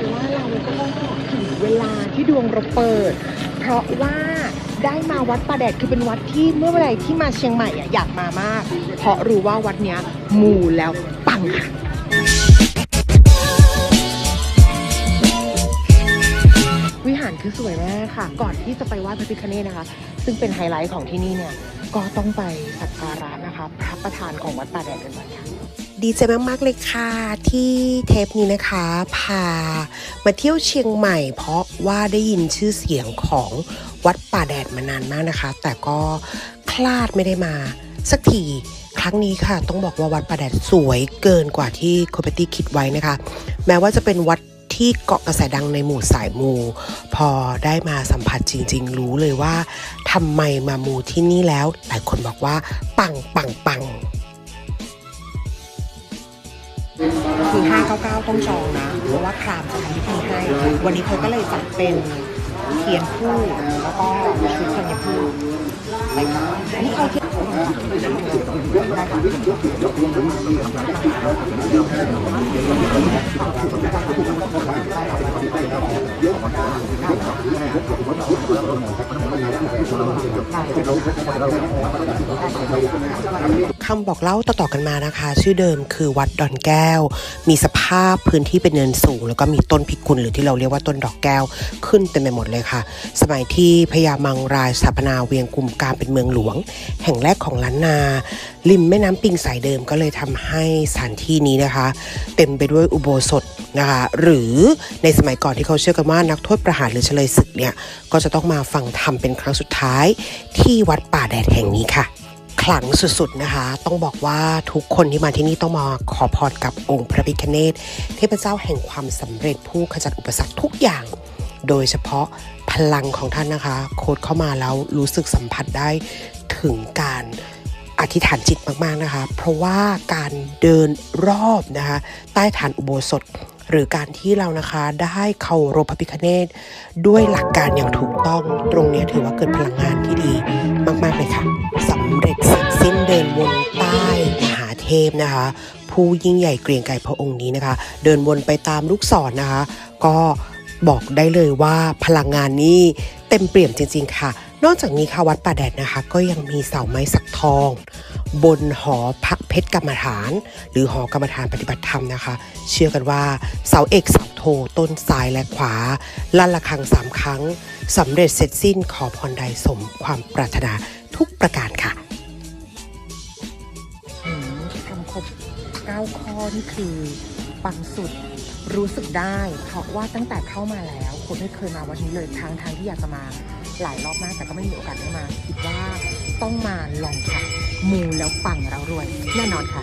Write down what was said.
เลว่าเราก็ถึงเวลาที่ดวงเราเปิด เพราะว่าได้มาวัดป่าแดดคือเป็นวัดที่เมื่อไหร่ที่มาเชียงใหม่อยากมามาก เพราะรู้ว่าวัดนี้ยมูแล้วปังค่ะ คือสวยมากค่ะ ก่อนที่จะไปไหว้พระพิฆเนศนะคะ ซึ่งเป็นไฮไลท์ของที่นี่เนี่ย ก็ต้องไปสักการะนะคะ พระประธานของวัดป่าแดดกันก่อนค่ะดีใจมาก ๆ เลยค่ะ ที่เทปนี้นะคะ พามาเที่ยวเชียงใหม่ เพราะว่าได้ยินชื่อเสียงของวัดป่าแดดมานานมากนะคะ แต่ก็คลาดไม่ได้มา สักทีครั้งนี้ค่ะ ต้องบอกว่าวัดป่าแดดสวยเกินกว่าที่โคเปตี้คิดไว้นะคะ แม้ว่าจะเป็นวัด ที่เกาะกระแสดังในหมู่สายมู พอได้มาสัมผัสจริง ๆ รู้เลยว่าทำไมมามูที่นี่แล้ว หลายคนบอกว่า ปังปังปังคือ 599 ต้องจองนะ เพราะว่าครามจะทำพิธีให้ วันนี้เขาก็เลยจัดเป็นเทียนคู่แล้วก็ชุดธัญพืชไปค่ะอันนี้เขาเทียนได้ค่ะ คำบอกเล่าต่อๆกันมานะคะ ชื่อเดิมคือวัดดอนแก้ว มีสภาพพื้นที่เป็นเนินสูง แล้วก็มีต้นพิกุลหรือที่เราเรียกว่าต้นดอกแก้วขึ้นเต็มไปหมดเลยค่ะ สมัยที่พญามังรายสถาปนาเวียงกุมกามเป็นเมืองหลวง แห่งแรกของล้านนาริมแม่น้ำปิงสายเดิมก็เลยทำให้สถานที่นี้นะคะ เต็มไปด้วยอุโบสถนะคะ หรือในสมัยก่อนที่เขาเชื่อกันว่านักโทษประหารหรือเฉลยศึกเนี่ยก็จะต้องมาฟังธรรมเป็นครั้งสุดท้ายที่วัดป่าแดดแห่งนี้ค่ะขลังสุดๆนะคะ ต้องบอกว่าทุกคนที่มาที่นี่ต้องมาขอพรกับองค์พระพิฆเนศเทพเจ้าแห่งความสำเร็จผู้ขจัดอุปสรรคทุกอย่าง โดยเฉพาะพลังของท่านนะคะ โคดเข้ามาแล้วรู้สึกสัมผัสได้ถึงการ อธิษฐานจิตมากๆนะคะ เพราะว่าการเดินรอบนะคะ ใต้ฐานอุโบสถ หรือการที่เรานะคะได้เคารพพระพิฆเนศด้วยหลักการอย่างถูกต้องตรงนี้ถือว่าเกิดพลังงานที่ดีมากๆเลยค่ะสำเร็จเสร็จสิ้นเดินวนใต้มหาเทพนะคะ ผู้ยิ่งใหญ่เกรียงไกรพระองค์นี้นะคะ เดินวนไปตามลูกศรนะคะ ก็บอกได้เลยว่าพลังงานนี้เต็มเปี่ยมจริง ๆ ค่ะ นอกจากนี้ค่ะวัดป่าแดดนะคะ ก็ยังมีเสาไม้สักทอง บนหอพระเพชรกรรมฐาน หรือหอกรรมฐานปฏิบัติธรรมนะคะ เชื่อกันว่าเสาเอกเสาโทต้นซ้ายและขวา ลั่นระฆังสามครั้งสำเร็จเสร็จสิ้นขอพรใดสมความปรารถนาทุกประการค่ะทำครบ9ข้อนี่คือปังสุดรู้สึกได้ เพราะว่าตั้งแต่เข้ามาแล้ว คนไม่เคยมาวันนี้เลยทางทางที่อยากจะมา หลายรอบมากแต่ก็ไม่มีโอกาสได้มา คิดว่าต้องมาลองค่ะ มูแล้วปังแล้วรวย แน่นอนค่ะ